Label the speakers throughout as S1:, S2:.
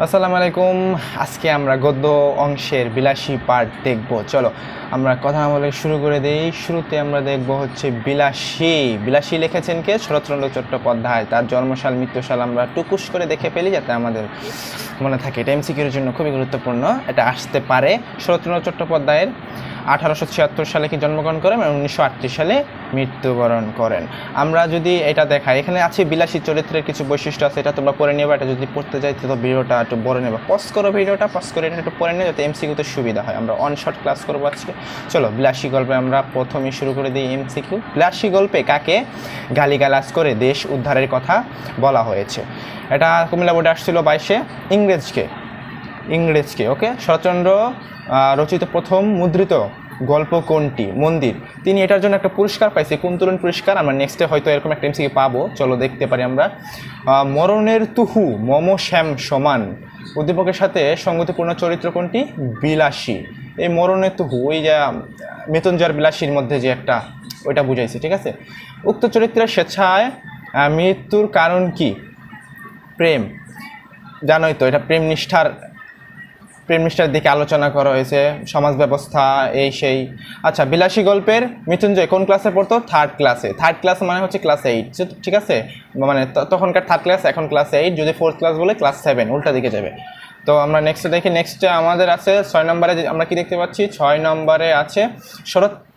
S1: আসসালামু আলাইকুম। আজকে আমরা গদ্য অংশের বিলাসী পার্ট দেখব। চলো, আমরা কথা বলে শুরু করে দেই। শুরুতে আমরা দেখব হচ্ছে বিলাসী। বিলাসী লিখেছেন কে? শরৎচন্দ্র চট্টোপাধ্যায়। তার জন্মশাল মৃত্যুসাল আমরা টুকুস করে দেখে ফেলি যাতে আমাদের মনে থাকে। এটা এমসিকিউর জন্য খুবই গুরুত্বপূর্ণ। এটা আসতে পারে। শরৎচন্দ্র চট্টোপাধ্যায়ের আঠারোশো ছিয়াত্তর সালে কি জন্মগ্রহণ করেন এবং উনিশশো আটত্রিশ সালে মৃত্যুবরণ করেন। আমরা যদি এটা দেখাই, এখানে আছে বিলাসী চরিত্রের কিছু বৈশিষ্ট্য আছে, এটা তোমরা পড়ে নেবে, এটা যদি পড়তে যাই তো ভিডিওটা একটু বড় নেবে। পজ করো ভিডিওটা পজ করে এটা একটু পড়ে নেবে যাতে এমসিকিউতে সুবিধা হয়। আমরা অন শর্ট ক্লাস করব আজকে। চলো, বিলাসী গল্পে আমরা প্রথমে শুরু করে দিই এমসিকিউ বিলাসী গল্পে কাকে গালিগালাজ করে দেশ উদ্ধারের কথা বলা হয়েছে? এটা কুমিল্লা বোর্ডে আসছিল বাইশে ইংরেজকে। ইংরেজকে ওকে? শরৎচন্দ্র রচিত প্রথম মুদ্রিত গল্প কোনটি? মন্দির। তিনি এটার জন্য একটা পুরস্কার পাইছে কুন্তলন পুরস্কার। আমরা নেক্সটে হয়তো এরকম একটা এমসিকে পাবো। চলো দেখতে পারি আমরা। মরণের তুহু মম শ্যাম সমান। উদ্দীপকের সাথে সঙ্গতিপূর্ণ চরিত্র কোনটি? বিলাসী। এই মরণের তুহু ওই যে আহ, মৃত্যুঞ্জয়ের বিলাসীর মধ্যে যে একটা ওইটা বুঝাইছে ঠিক আছে? উক্ত চরিত্রের স্বেচ্ছায় মৃত্যুর কারণ কি? প্রেম। জানোই তো এটা প্রেম নিষ্ঠার প্রেম নিষ্ঠার দিকে আলোচনা করা হয়েছে, সমাজ ব্যবস্থা, এই সেই। আচ্ছা বিলাসী গল্পের মৃত্যুঞ্জয় কোন ক্লাসে পড়তো? থার্ড ক্লাসে থার্ড ক্লাস মানে হচ্ছে ক্লাস এইট ঠিক আছে? মানে তখনকার থার্ড ক্লাস এখন ক্লাস এইট যদি ফোর্থ ক্লাস বলে ক্লাস সেভেন উল্টা দিকে যাবে। তো আমরা নেক্সটে দেখি নেক্সটে আমাদের আছে, ছয় নম্বরে আমরা কি দেখতে পাচ্ছি? ছয় নম্বরে আছে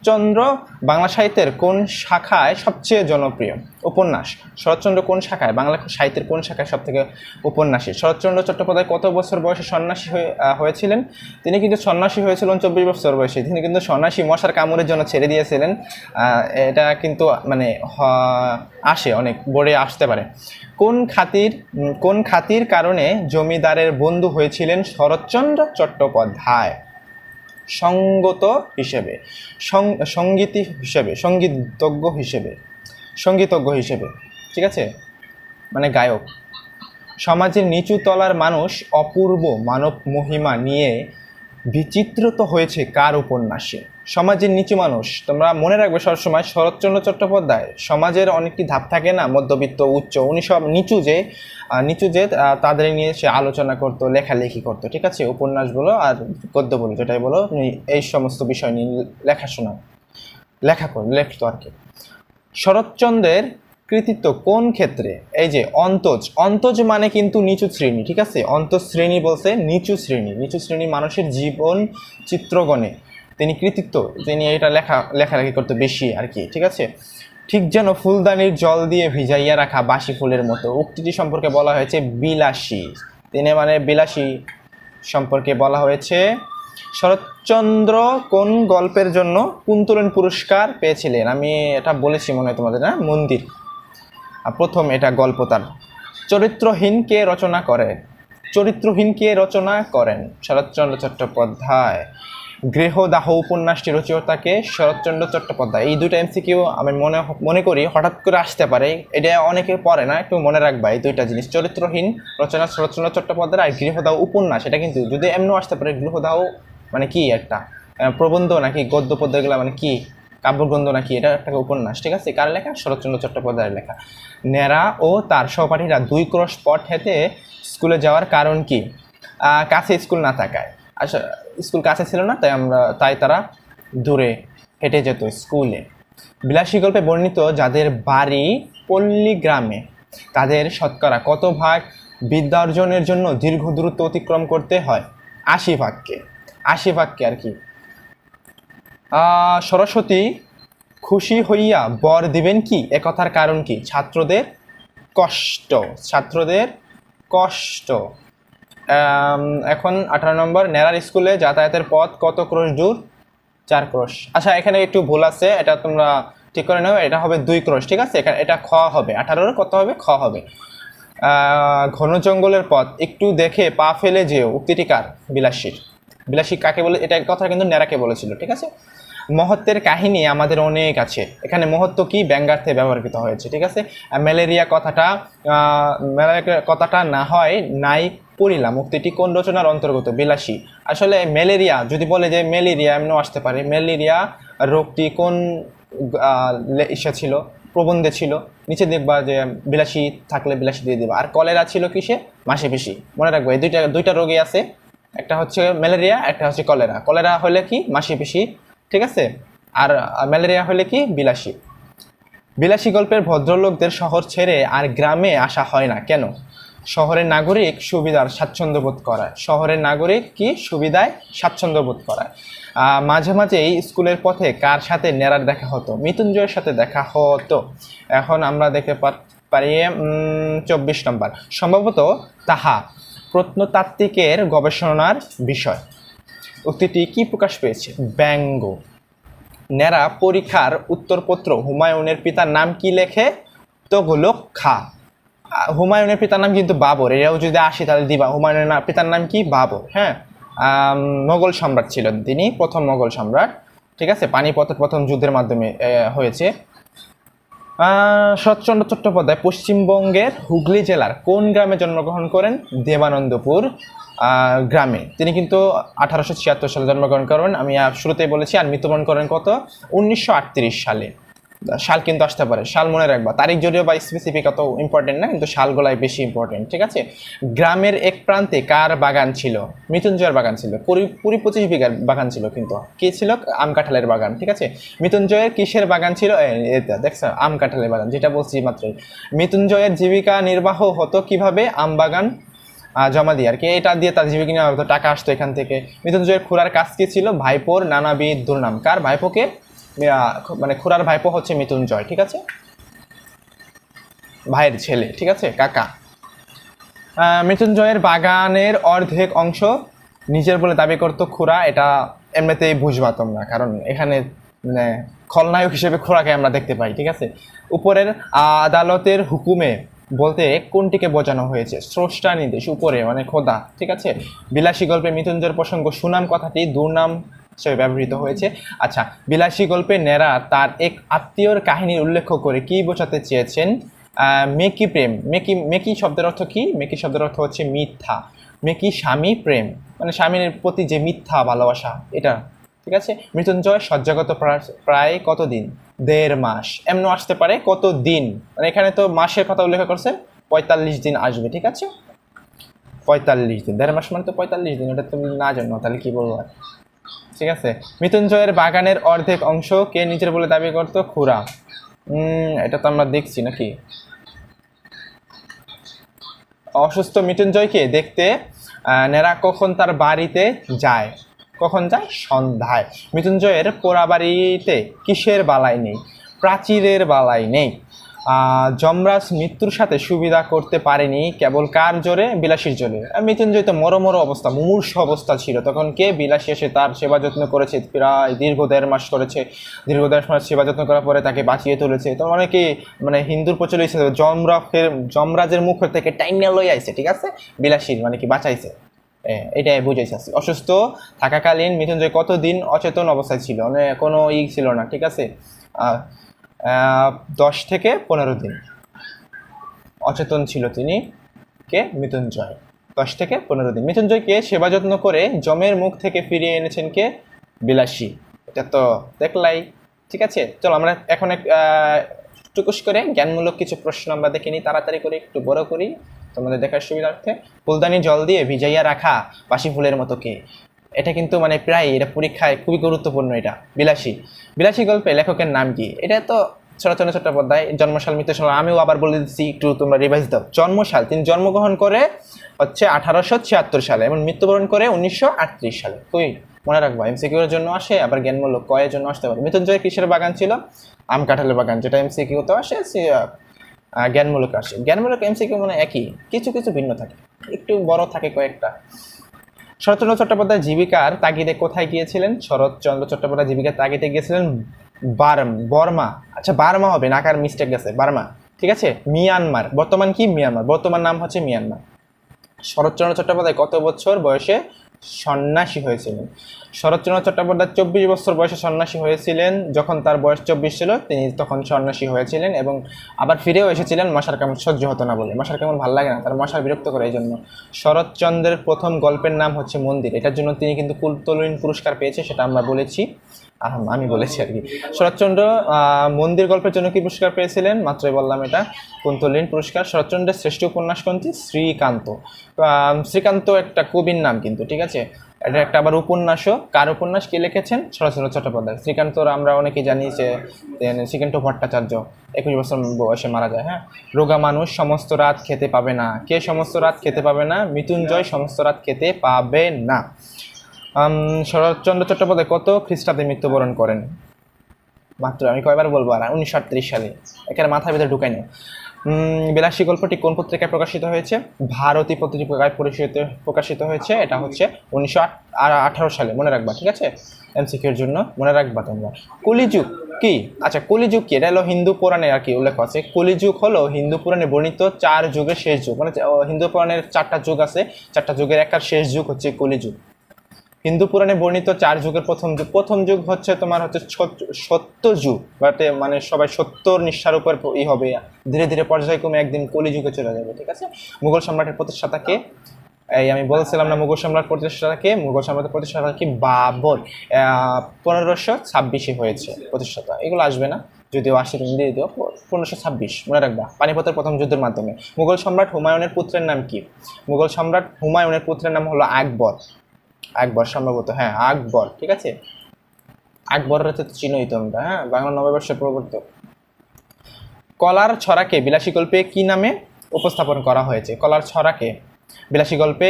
S1: শরৎচন্দ্র বাংলা সাহিত্যের কোন শাখায় সবচেয়ে জনপ্রিয়? উপন্যাস। শরৎচন্দ্র কোন শাখায়? বাংলা সাহিত্যের কোন শাখায় সব থেকে উপন্যাসী? শরৎচন্দ্র চট্টোপাধ্যায় কত বছর বয়সে সন্ন্যাসী হয়ে হয়েছিলেন? তিনি কিন্তু সন্ন্যাসী হয়েছিলেন চব্বিশ বছর বয়সে। তিনি কিন্তু সন্ন্যাসী মশার কামড়ের জন্য ছেড়ে দিয়েছিলেন। এটা কিন্তু মানে আসে, অনেক বোর্ডে আসতে পারে। কোন খাতির কোন খাতির কারণে জমিদারের বন্ধু হয়েছিলেন শরৎচন্দ্র চট্টোপাধ্যায়? সঙ্গত হিসেবে সঙ্গীতি হিসেবে, সঙ্গীতজ্ঞ হিসেবে সঙ্গীতজ্ঞ হিসেবে, ঠিক আছে? মানে গায়ক। সমাজের নিচু তলার মানুষ অপূর্ব মানব মহিমা নিয়ে বিচিত্রত হয়েছে কার উপন্যাসে? সমাজের নিচু মানুষ, তোমরা মনে রাখবে সবসময় শরৎচন্দ্র চট্টোপাধ্যায়, সমাজের অনেকটি ধাপ থাকে না, মধ্যবিত্ত, উচ্চ, উনি সব নিচু যে নিচু যে তাদের নিয়ে সে আলোচনা করতো, লেখালেখি করতো, ঠিক আছে? উপন্যাস বলো আর গদ্য বলো, যেটাই বলো এই সমস্ত বিষয় নিয়ে লেখাশোনা, লেখা কর, লেখতো আর কি। শরৎচন্দ্রের কৃতিত্ব কোন ক্ষেত্রে? এই যে অন্তজ অন্তজ মানে কিন্তু নিচু শ্রেণি, ঠিক আছে? অন্তজ শ্রেণি বলছে নিচু শ্রেণি নিচু শ্রেণি মানুষের জীবন চিত্রগণে। তিনি কৃতিত্ব, তিনি এটা লেখা, লেখালেখি করতে বেশি আর কি, ঠিক আছে? ঠিক যেন ফুলদানির জল দিয়ে ভিজাইয়া রাখা বাসি ফুলের মতো। উক্তিটি সম্পর্কে বলা হয়েছে বিলাসী। তিনি মানে বিলাসী সম্পর্কে বলা হয়েছে, শরৎচন্দ্র কোন গল্পের জন্য কুন্তলন পুরস্কার পেয়েছিলেন? আমি এটা বলেছি মনে হয় তোমাদের না মন্দির। আর প্রথম এটা গল্প তার। চরিত্রহীন কে রচনা করে? চরিত্রহীন কে রচনা করেন? শরৎচন্দ্র চট্টোপাধ্যায়। গৃহদাহ উপন্যাসটি রচয়িতাকে শরৎচন্দ্র চট্টোপাধ্যায়। এই দুটো এমসিকিউ আমি মনে মনে করি হঠাৎ করে আসতে পারে। এটা অনেকে পড়ে না, একটু মনে রাখবা এই দুইটা জিনিস। চরিত্রহীন রচনা শরৎচন্দ্র চট্টোপাধ্যায় আর গৃহদাহ উপন্যাস এটা কিন্তু যদি এমনও আসতে পারে, গৃহদাহ মানে কি একটা? প্রবন্ধ নাকি, গদ্য পদ্য এগুলো মানে কি? কাব্যগ্রন্থ নাকি, এটা একটা উপন্যাস, ঠিক আছে? কার লেখা? শরৎচন্দ্র চট্টোপাধ্যায়ের লেখা। নেরা ও তার সহপাঠীরা দুই ক্রস পথ হেঁটে স্কুলে যাওয়ার কারণ কি? কাছে স্কুল না থাকায়। আচ্ছা স্কুল কাছে ছিল না, তাই আমরা, তাই তারা দূরে হেঁটে যেত স্কুলে। বিলাসী গল্পে বর্ণিত যাদের বাড়ি পল্লী গ্রামে তাদের শতকরা কত ভাগ বিদ্যা অর্জনের জন্য দীর্ঘ দূরত্ব অতিক্রম করতে হয়? আশি ভাগকে। আশি ভাগকে আর কি। সরস্বতী খুশি হইয়া বর দিবেন কি? এ কথার কারণ কি? ছাত্রদের কষ্ট ছাত্রদের কষ্ট। এখন আঠারো নম্বর, নেরার স্কুলে যাতায়াতের পথ কত ক্রোশ দূর? চার ক্রোশ। আচ্ছা এখানে একটু ভুল আছে, এটা তোমরা ঠিক করে নাও, এটা হবে দুই ক্রোশ, ঠিক আছে? এখানে এটা খ হবে, আঠারোর কত হবে? খ হবে। ঘন জঙ্গলের পথ, একটু দেখে পা ফেলে যেও, উক্তিটি কার? বিলাসীর। বিলাসী কাকে বলে? এটা কথা কিন্তু নেরাকে বলেছিল, ঠিক আছে? মহত্বের কাহিনী আমাদের অনেক আছে। এখানে মহত্ব কি? ব্যঙ্গার্থে ব্যবহৃত হয়েছে, ঠিক আছে? ম্যালেরিয়া কথাটা ম্যালেরিয়া কথাটা না হয়, নাই পড়িলাম উক্তিটি কোন রচনার অন্তর্গত? বিলাসী। আসলে ম্যালেরিয়া, যদি বলে যে ম্যালেরিয়া, এমনও আসতে পারে। ম্যালেরিয়া রোগটি কোন ইসে ছিল? প্রবন্ধে ছিল। নিচে দেখবা যে বিলাসী থাকলে বিলাসী দিয়ে দিবা। আর কলেরা ছিল কিসে? মাসে পেশি মনে রাখব, এই দুইটা দুইটা রোগী আছে। একটা হচ্ছে ম্যালেরিয়া, একটা হচ্ছে কলেরা। কলেরা হলে কি? মাসি পেশি ঠিক আছে? আর ম্যালেরিয়া হলে কি? বিলাসী। বিলাসী গল্পের ভদ্রলোকদের শহর ছেড়ে আর গ্রামে আসা হয় না। কেন? শহরের নাগরিক সুবিধার স্বাচ্ছন্দ্য বোধ করায়। শহরের নাগরিক কি সুবিধায় স্বাচ্ছন্দ্য বোধ করায়? মাঝে মাঝেই স্কুলের পথে কার সাথে নেড়ার দেখা হতো? মৃত্যুঞ্জয়ের সাথে দেখা হতো। এখন আমরা দেখতে পা- পারি চব্বিশ নম্বর। সম্ভবত তাহা প্রত্নতাত্ত্বিকের গবেষণার বিষয়। উক্তিটি কি প্রকাশ পেয়েছে? ব্যঙ্গ। নেরা পরীক্ষার উত্তরপত্র হুমায়ুনের পিতার নাম কি লেখে? তো খা। হুমায়ুনের পিতার নাম কিন্তু বাবর। এরাও যদি আসি তাহলে দিবা। হুমায়ুনের পিতার নাম কি? বাবর হ্যাঁ? মোগল সম্রাট ছিলেন তিনি, প্রথম মোগল সম্রাট। ঠিক আছে? পানিপথের প্রথম যুদ্ধের মাধ্যমে হয়েছে। শরৎচন্দ্র চট্টোপাধ্যায় পশ্চিমবঙ্গের হুগলি জেলার কোন গ্রামে জন্মগ্রহণ করেন? দেবানন্দপুর গ্রামে। তিনি কিন্তু আঠারোশো ছিয়াত্তর সালে জন্মগ্রহণ করেন। আমি শুরুতেই বলেছি, আর মৃত্যুবরণ করেন কত? উনিশশো আটত্রিশ সালে। সাল কিন্তু আসতে পারে। সাল মনে রাখবা। তারিখ যদিও বা স্পেসিফিক অত ইম্পর্টেন্ট না, কিন্তু সালগুলাই বেশি ইম্পর্টেন্ট ঠিক আছে? গ্রামের এক প্রান্তে কার বাগান ছিল? মৃত্যুঞ্জয়ের বাগান ছিল। কুড়ি কুড়ি পঁচিশ বিঘার বাগান ছিল কিন্তু। কি ছিল? আম কাঁঠালের বাগান, ঠিক আছে? মৃত্যুঞ্জয়ের কিসের বাগান ছিল? দেখছ? আম কাঁঠালের বাগান, যেটা বলছি মাত্রই মৃত্যুঞ্জয়ের জীবিকা নির্বাহ হতো কীভাবে? আম বাগান জমা দিয়ে। আর কি এটা দিয়ে তার জীবিকা নির্বাহ হতো? টাকা আসতো এখান থেকে। মৃত্যুঞ্জয়ের খুড়ার কাজ কি ছিল? ভাইপোর নানাবিধ দুর্নাম। কার ভাইপোকে? মানে খুড়ার ভাইপো হচ্ছে মৃত্যুঞ্জয় ঠিক আছে? ভাইয়ের ছেলে, ঠিক আছে? কাকা। মৃত্যুঞ্জয়ের বাগানের অর্ধেক অংশ নিজের বলে দাবি করতো খুড়া, এটা এমনিতেই বুঝবা তোমরা কারণ এখানে মানে খলনায়ক হিসেবে খোড়াকে আমরা দেখতে পাই, ঠিক আছে? উপরের আদালতের হুকুমে বলতে কোনটিকে বোঝানো হয়েছে? স্রষ্টা নির্দেশ, উপরে মানে খোদা, ঠিক আছে? বিলাসী গল্পে মৃত্যুঞ্জয়ের প্রসঙ্গ, সুনাম কথাটি, দুর্নাম হিসেবে ব্যবহৃত হয়েছে। আচ্ছা বিলাসী গল্পে নেরা তার এক আত্মীয়র কাহিনীর উল্লেখ করে কি বোঝাতে চেয়েছেন? মেকি প্রেম, মেকি মেকি শব্দের অর্থ কি? মেকি শব্দের অর্থ হচ্ছে মিথ্যা। মেকি স্বামী প্রেম মানে স্বামীর প্রতি যে মিথ্যা ভালোবাসা, এটা, ঠিক আছে? মৃত্যুঞ্জয় শয্যাগত প্রা- প্রায় কত দিন দেড় মাস। এমন আসতে পারে কত দিন মানে এখানে তো মাসের কথা উল্লেখ করছে, পঁয়তাল্লিশ দিন আসবে, ঠিক আছে? পঁয়তাল্লিশ দিন, দেড় মাস মানে তো পঁয়তাল্লিশ দিন, এটা তুমি না জানো, তাহলে কি বলব? ঠিক আছে? মৃত্যুঞ্জয়ের বাগানের অর্ধেক অংশ কে নিজের বলে দাবি করতো? খুরা এটা তো আমরা দেখছি নাকি? অসুস্থ মৃত্যুঞ্জয়কে দেখতে নেরা কখন তার বাড়িতে যায়? কখন যায়? সন্ধ্যায়। মৃত্যুঞ্জয়ের পোড়া বাড়িতে কিসের বালাই নেই? প্রাচীরের বালাই নেই। যমরাজ মৃত্যুর সাথে সুবিধা করতে পারেনি কেবল কার জোরে? বিলাসীর জোরে। মৃত্যুঞ্জয় তো মরো মরো অবস্থা মুমূর্ষ অবস্থা ছিল। তখন কে বিলাসী এসে তার সেবা যত্ন করেছে? প্রায় দীর্ঘ দেড় মাস করেছে। দীর্ঘ দেড় মাস সেবা যত্ন করার পরে তাকে বাঁচিয়ে তুলেছে। তো মানে কি মানে হিন্দুর প্রচলিত ছিল, যমরাজের মুখ থেকে টাইনে লই আইছে ঠিক আছে? বিলাসীর মানে কি বাঁচাইছে। এটাই বুঝাইছে। অসুস্থ থাকাকালীন মৃত্যুঞ্জয় কতদিন অচেতন অবস্থায় ছিল? মানে কোনো ই ছিল না ঠিক আছে? দশ থেকে পনেরো দিন। অচেতন ছিল তিনি কে? মৃত্যুঞ্জয়। দশ থেকে পনেরো দিন। মৃত্যুঞ্জয়কে সেবা যত্ন করে জমের মুখ থেকে ফিরিয়ে এনেছেন কে? বিলাসী। এটা তো দেখলাই। ঠিক আছে? চলো আমরা এখন এক টুকুস করে জ্ঞানমূলক কিছু প্রশ্ন আমরা দেখে নিই। তাড়াতাড়ি করে একটু বড় করি। তোমাদের দেখার সুবিধার্থে। ফুলদানি জল দিয়ে ভিজাইয়া রাখা বাসি ফুলের মতো কে? এটা কিন্তু মানে প্রায় এটা পরীক্ষায় খুবই গুরুত্বপূর্ণ এটা, বিলাসী। বিলাসী গল্পে লেখকের নাম কি? এটা তো শরৎচন্দ্র চট্টোপাধ্যায় জন্মসাল মৃত্যুসাল আমিও আবার বলে দিচ্ছি, একটু তোমরা রিভাইজ দাও। জন্মসাল তিনি জন্মগ্রহণ করে হচ্ছে আঠারোশো ছিয়াত্তর সালে এবং মৃত্যুবরণ করে উনিশশো আটত্রিশ সালে। খুবই মনে রাখবা এমসিকিউর জন্য আসে, আবার জ্ঞানমূলক কয়ের জন্য আসতে পারে। মৃত্যুঞ্জয় কিসের বাগান ছিল? আম কাঁঠালের বাগান, যেটা এমসিকিউতে আসে জ্ঞানমূলক আসে। জ্ঞানমূলক এমসিকিউ মানে একই, কিছু কিছু ভিন্ন থাকে। একটু বড় থাকে কয়েকটা। শরৎচন্দ্র চট্টোপাধ্যায় জীবিকার তাগিদে কোথায় গিয়েছিলেন? শরৎচন্দ্র চট্টোপাধ্যায় জীবিকার তাগিদে গিয়েছিলেন বার্ম বর্মা। আচ্ছা বার্মা হবে নাকার মিস্টেক গেছে, বার্মা। ঠিক আছে? মিয়ানমার। বর্তমান কি মিয়ানমার? বর্তমান নাম হচ্ছে মিয়ানমার। শরৎচন্দ্র চট্টোপাধ্যায় কত বছর বয়সে? সন্ন্যাসী হয়েছিলেন। শরৎচন্দ্র চট্টোপাধ্যায় চব্বিশ বছর বয়সে সন্ন্যাসী হয়েছিলেন। যখন তার বয়স চব্বিশ ছিল, তিনি তখন সন্ন্যাসী হয়েছিলেন এবং আবার ফিরেও এসেছিলেন মশার কেমন সহ্য হতো না বলে। মশার কেমন ভালো লাগে না, তার মশার বিরক্ত করে এই জন্য শরৎচন্দ্রের প্রথম গল্পের নাম হচ্ছে মন্দির। এটার জন্য তিনি কিন্তু কুলতলিন পুরস্কার পেয়েছে, সেটা আমরা বলেছি। আমি বলেছি আর কি। শরৎচন্দ্র মন্দির গল্পের জন্য কি পুরস্কার পেয়েছিলেন? মাত্রই বললাম এটা। কুন্তলীন পুরস্কার। শরৎচন্দ্রের শ্রেষ্ঠ উপন্যাস কোনটি? শ্রীকান্ত। শ্রীকান্ত একটা কবির নাম কিন্তু, ঠিক আছে? এটা একটা আবার উপন্যাসও। কার উপন্যাস? কে লিখেছেন? শরৎচন্দ্র চট্টোপাধ্যায়। শ্রীকান্ত আমরা অনেকেই জানি যে শ্রীকান্ত ভট্টাচার্য। একুশ বছর বয়সে মারা যায় হ্যাঁ? রোগা মানুষ সমস্ত রাত খেতে পাবে না। কে সমস্ত রাত খেতে পাবে না? মৃত্যুঞ্জয় সমস্ত রাত খেতে পাবে না। শরৎচন্দ্র চট্টোপাধ্যায় কত খ্রিস্টাব্দে মৃত্যুবরণ করেন? মাত্র আমি কয়বার বলব আর উনিশশো আটত্রিশ সালে। একেবারে মাথার ভিতরে ঢুকাই উম, বিলাসী গল্পটি কোন পত্রিকায় প্রকাশিত হয়েছে? ভারতী পত্রিকায় পরিচিত প্রকাশিত হয়েছে। এটা হচ্ছে উনিশশো আঠারো সালে। মনে রাখবা ঠিক আছে? এমসিকিউর জন্য মনে রাখবা তোমরা। কলিযুগ কি? আচ্ছা কলিযুগ কি? এটা হলো হিন্দু পুরাণে আর কি উল্লেখ আছে। কলিযুগ হলো হিন্দু পুরাণে বর্ণিত চার যুগের শেষ যুগ। মানে হিন্দু পুরাণের চারটা যুগ আছে। চারটা যুগের একটা শেষ যুগ হচ্ছে কলিযুগ। হিন্দু পুরাণে বর্ণিত চার যুগের প্রথম যুগ। প্রথম যুগ হচ্ছে তোমার হচ্ছে সত্য- যুগ। বাটে মানে সবাই সত্যর নিষ্ঠার উপর ই হবে। ধীরে ধীরে পর্যায়ক্রমে একদিন কলিযুগে চলে যাবে, ঠিক আছে? মুঘল সম্রাটের প্রতিষ্ঠাতাকে, এই আমি বলছিলাম না মুঘল সম্রাট প্রতিষ্ঠাতাকে, মুঘল সম্রাটের প্রতিষ্ঠাতা কি? বাবর। পনেরোশো ছাব্বিশে হয়েছে প্রতিষ্ঠাতা। এগুলো আসবে না। যদিও তুমি দিয়ে দিও। পনেরোশো ছাব্বিশ, মনে রাখবা। পানিপথের প্রথম যুদ্ধের মাধ্যমে। মুঘল সম্রাট হুমায়ুনের পুত্রের নাম কি? মুঘল সম্রাট হুমায়ুনের পুত্রের নাম হলো আকবর। আকবর সম্ভবত হ্যাঁ আকবর, ঠিক আছে? আকবরের তো চিনোই তোমরা হ্যাঁ বাংলা নববর্ষের প্রবর্তক। কলার ছড়াকে বিলাসী গল্পে কি নামে উপস্থাপন করা হয়েছে? কলার ছড়াকে বিলাসী গল্পে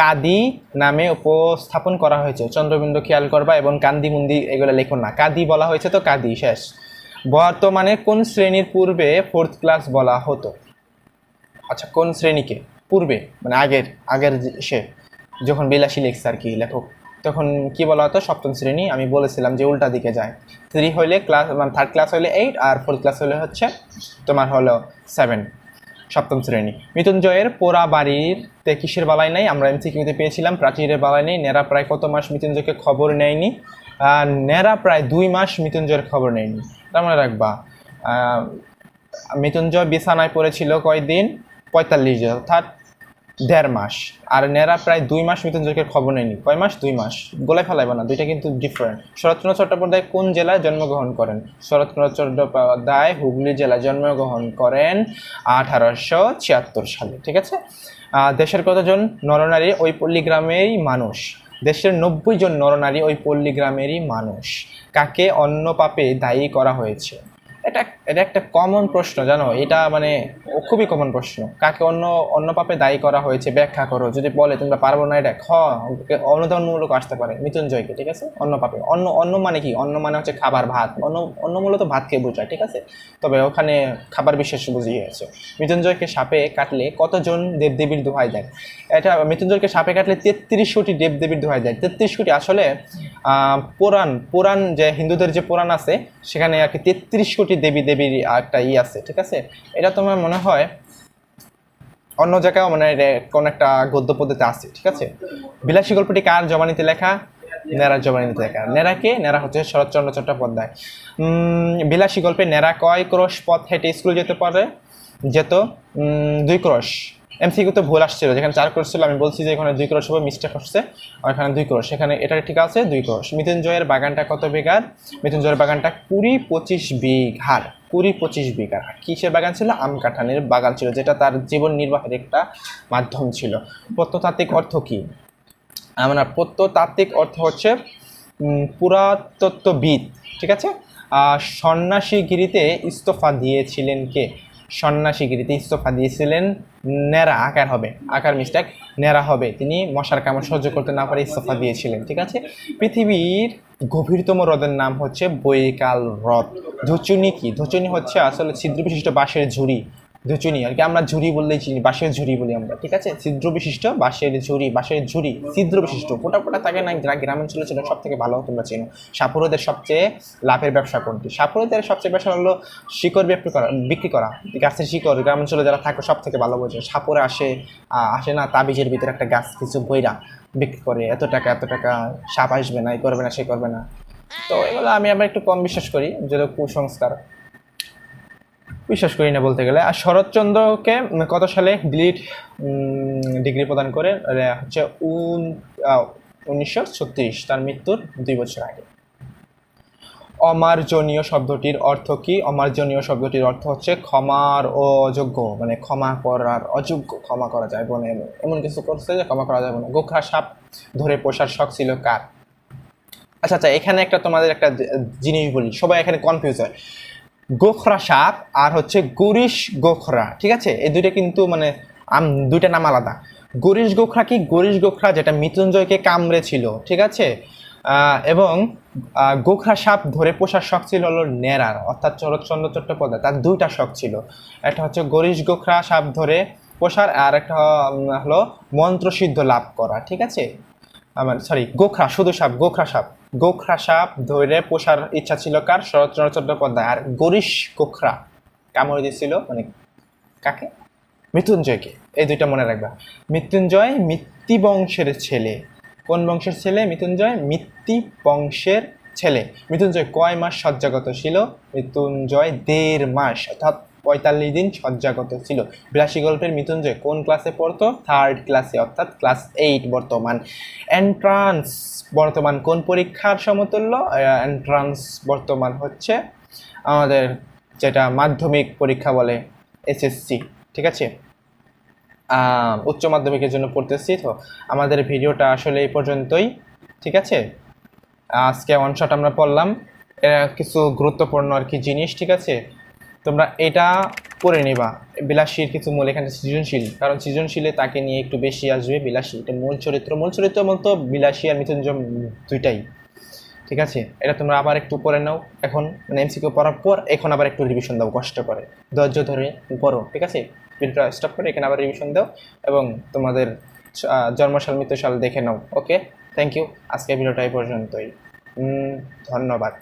S1: কাদি নামে উপস্থাপন করা হয়েছে। চন্দ্রবিন্দু খেয়াল করবা এবং কান্দি মুন্দি এগুলো লেখো না। কাদি বলা হয়েছে তো কাদি, শেষ। বর্তমানে কোন শ্রেণির পূর্বে ফোর্থ ক্লাস বলা হতো? আচ্ছা কোন শ্রেণীকে? পূর্বে মানে আগের আগের সে যখন বিলাসী লেখছে আর কি, লেখক, তখন কি বলা হতো? সপ্তম শ্রেণি, আমি বলেছিলাম যে উল্টা দিকে যায়। থ্রি হইলে ক্লাস মানে থার্ড ক্লাস হইলে এইট আর ফোর্থ ক্লাস হইলে হচ্ছে তোমার হলো সেভেন সপ্তম শ্রেণি। মৃত্যুঞ্জয়ের পোড়া বাড়ির তে কিসের বালাই নাই? আমরা এমসিকিউতে পেয়েছিলাম, প্রাচীরের বালাই নেই। নেরা প্রায় কত মাস মৃত্যুঞ্জয়কে খবর নেয়নি? নেরা প্রায় দুই মাস মৃত্যুঞ্জয়ের খবর নেয়নি। তার মনে রাখবা মৃত্যুঞ্জয় বিছানায় পড়েছিল কয়দিন? পঁয়তাল্লিশ অর্থাৎ দেড় মাস। আর নেরা প্রায় দুই মাস মৃত্যুঞ্জয়কে খবর নেয়নি। কয় মাস? দুই মাস। গোলায় ফেলাইব না, দুইটা কিন্তু ডিফারেন্ট শরৎচন্দ্র চট্টোপাধ্যায় কোন জেলায় জন্মগ্রহণ করেন? শরৎচন্দ্র চট্টোপাধ্যায় হুগলি জেলায় জন্মগ্রহণ করেন আঠারোশো ছিয়াত্তর সালে, ঠিক আছে? দেশের কতজন নরনারী ওই পল্লী গ্রামেরই মানুষ? দেশের নব্বই জন নরনারী ওই পল্লী গ্রামেরই মানুষ। কাকে অন্য পাপে দায়ী করা হয়েছে? এটা এটা একটা কমন প্রশ্ন, জানো? এটা মানে খুবই কমন প্রশ্ন। কাকে অন্য অন্য পাপে দায়ী করা হয়েছে, ব্যাখ্যা করো। যদি বলে, তোমরা পারব না এটা খ অনুদানমূলক আসতে পারে, মৃত্যুঞ্জয়কে, ঠিক আছে? অন্য পাপে। অন্য অন্য মানে কি? অন্য মানে হচ্ছে খাবার, ভাত। অন্য অন্য মূলত ভাতকে বোঝায়, ঠিক আছে? তবে ওখানে খাবার বিশেষ বুঝিয়েছে মৃত্যুঞ্জয়কে সাপে কাটলে কতজন দেবদেবীর দোহাই দেয়? এটা মৃত্যুঞ্জয়কে সাপে কাটলে তেত্রিশ কোটি দেবদেবীর দোহাই দেয়। তেত্রিশ কোটি আসলে পুরাণ পুরাণ যে হিন্দুদের যে পুরাণ আছে, সেখানে আর কি তেত্রিশ কোটি দেবী দেবীর একটা ই আছে, ঠিক আছে? এটা তোমার মনে হয়, অন্য জায়গায় মানে কোন একটা গদ্য পদ্ধতি আছে, ঠিক আছে? বিলাসী গল্পটি কার জবানিতে লেখা? নেরা জবানিতে লেখা। নেরাকে নেরা হচ্ছে শরৎচন্দ্র চট্টোপাধ্যায়। বিলাসী গল্পে নেরা কয় ক্রোশ পথ হেঁটে স্কুলে যেতে পারে? যেত দুই ক্রোশ। এমসিকিউ তো ভুল আসছিল, যেখানে চার ক্রোশ ছিল, আমি বলছি যে এখানে দুই ক্রোশ হবে মিস্টেক হচ্ছে আর এখানে দুই ক্রোশ সেখানে এটা ঠিক আছে, দুই ক্রোশ মৃত্যুঞ্জয়ের বাগানটা কত বিঘার মৃত্যুঞ্জয়ের বাগানটা কুড়ি পঁচিশ বিঘার কুড়ি পঁচিশ বিঘা। কিসের বাগান ছিল? আম কাঁঠানের বাগান ছিল, যেটা তার জীবন নির্বাহের একটা মাধ্যম ছিল। প্রত্নতাত্ত্বিক অর্থ কি? আমরা প্রত্নতাত্ত্বিক অর্থ হচ্ছে পুরাতত্ত্ববিদ, ঠিক আছে? সন্ন্যাসীগিরিতে ইস্তফা দিয়েছিলেন কে? সন্ন্যাসীগিরিতে ইস্তফা দিয়েছিলেন, নেরা আকার হবে। আকার মিস্টেক নেরা হবে। তিনি মশার কামড় সহ্য করতে না পারে ইস্তফা দিয়েছিলেন, ঠিক আছে? পৃথিবীর গভীরতম হ্রদের নাম হচ্ছে বৈকাল হ্রদ। ধুচুনি কি? ধুচুনি হচ্ছে আসলে ছিদ্র বিশিষ্ট বাঁশের ঝুড়ি। ধুচুনি আর কি আমরা ঝুড়ি বললেই চিনি, বাঁশের ঝুড়ি বলি আমরা, ঠিক আছে? ছিদ্র বিশিষ্ট, বাঁশের ঝুড়ি বাঁশের ঝুড়ি, ছিদ্র বিশিষ্ট, ফোটা ফোটা থাকে না, যারা গ্রামাঞ্চলে ছিল সব থেকে ভালো তোমরা চেনো। সাপুরদের সবচেয়ে লাভের ব্যবসা কোনটি? সাপুরদের সবচেয়ে ব্যবসা হলো শিকড় বিক্রি করা বিক্রি করা, গাছের শিকড়, গ্রামাঞ্চলে যারা থাকে সব থেকে ভালো বোঝে। সাপুরে আসে আসে না, তাবিজের ভিতরে একটা গাছ কিছু বইরা বিক্রি করে, এত টাকা এত টাকা, সাপ আসবে না এই করবে না, সে করবে না। তো এগুলো আমি আবার একটু কম বিশ্বাস করি যেটা কুসংস্কার। বিশ্বাস করি না বলতে গেলে। আর শরৎচন্দ্রকে কত সালে ডিলিট ডিগ্রি প্রদান করে? হচ্ছে উন উনিশশো ছত্রিশ, তার মৃত্যুর দুই বছর আগে। অমার্জনীয় শব্দটির অর্থ কি? অমার্জনীয় শব্দটির অর্থ হচ্ছে ক্ষমার অযোগ্য মানে ক্ষমা করার অযোগ্য, ক্ষমা করা যায় না এমন এমন কিছু করছে যে ক্ষমা করা যাবে না গোখা সাপ ধরে পোষার শখ ছিল কার? আচ্ছা আচ্ছা এখানে একটা তোমাদের একটা জিনিস বলি। সবাই এখানে কনফিউজ হয়। গোখরা সাপ আর হচ্ছে গরিশ গোখরা, ঠিক আছে? এই দুইটা কিন্তু মানে দুইটা নাম আলাদা। গরিশ গোখরা কি? গরিশ গোখরা যেটা মৃত্যুঞ্জয়কে কামড়েছিল, ঠিক আছে? এবং গোখরা সাপ ধরে পোষার শখ ছিল হলো নেড়ার, অর্থাৎ শরৎচন্দ্র চট্টোপাধ্যায়, তার দুইটা শখ ছিল। একটা হচ্ছে গরিশ গোখরা সাপ ধরে পোষার আর একটা হলো মন্ত্রসিদ্ধ লাভ করা, ঠিক আছে? আমার সরি গোখরা, শুধু সাপ, গোখরা সাপ। গোখরা সাপ ধরে পোষার ইচ্ছা ছিল কার? শরৎচন্দ্র চট্টোপাধ্যায়। আর গরিশ গোখরা কামড়ে দিয়েছিল মানে কাকে? মৃত্যুঞ্জয়কে। এই দুইটা মনে রাখবা। মৃত্যুঞ্জয় মিত্তি বংশের ছেলে। কোন বংশের ছেলে? মৃত্যুঞ্জয় মিত্তি বংশের ছেলে। মৃত্যুঞ্জয় কয় মাস শয্যাগত ছিল? মৃত্যুঞ্জয় দেড় মাস। অর্থাৎ পঁয়তাল্লিশ দিন শয্যাগত ছিল। বিলাসী গল্পের মৃত্যুঞ্জয় কোন ক্লাসে পড়তো? থার্ড ক্লাসে অর্থাৎ ক্লাস এইট বর্তমান। এন্ট্রান্স বর্তমান কোন পরীক্ষার সমতুল্য? এন্ট্রান্স বর্তমান হচ্ছে আমাদের যেটা মাধ্যমিক পরীক্ষা বলে এসএসসি ঠিক আছে? উচ্চ মাধ্যমিকের জন্য পড়তেছি তো। আমাদের ভিডিওটা আসলে এই পর্যন্তই, ঠিক আছে? আজকে অনশট আমরা পড়লাম। কিছু গুরুত্বপূর্ণ আর কি জিনিস, ঠিক আছে? তোমরা এটা করে নিবা। বিলাসীর কিছু মূল এখানে সৃজনশীল। কারণ সৃজনশীলে তাকে নিয়ে একটু বেশি আসবে বিলাসী। এটা মূল চরিত্র। মূল চরিত্র বলতো বিলাসী আর মৃত্যুঞ্জয় দুইটাই। ঠিক আছে? এটা তোমরা আবার একটু পড়ে নাও। এখন মানে এমসিকিউ পড়ার পর এখন আবার একটু রিভিশন দাও কষ্ট করে। ধৈর্য ধরে পড়ো ঠিক আছে? ভিডিওটা স্টপ করে এখানে আবার রিভিশন দাও এবং তোমাদের আহ, জন্মসাল মৃত্যুসাল দেখে নাও ওকে থ্যাংক ইউ আজকে ভিডিওটা এই পর্যন্তই। ধন্যবাদ।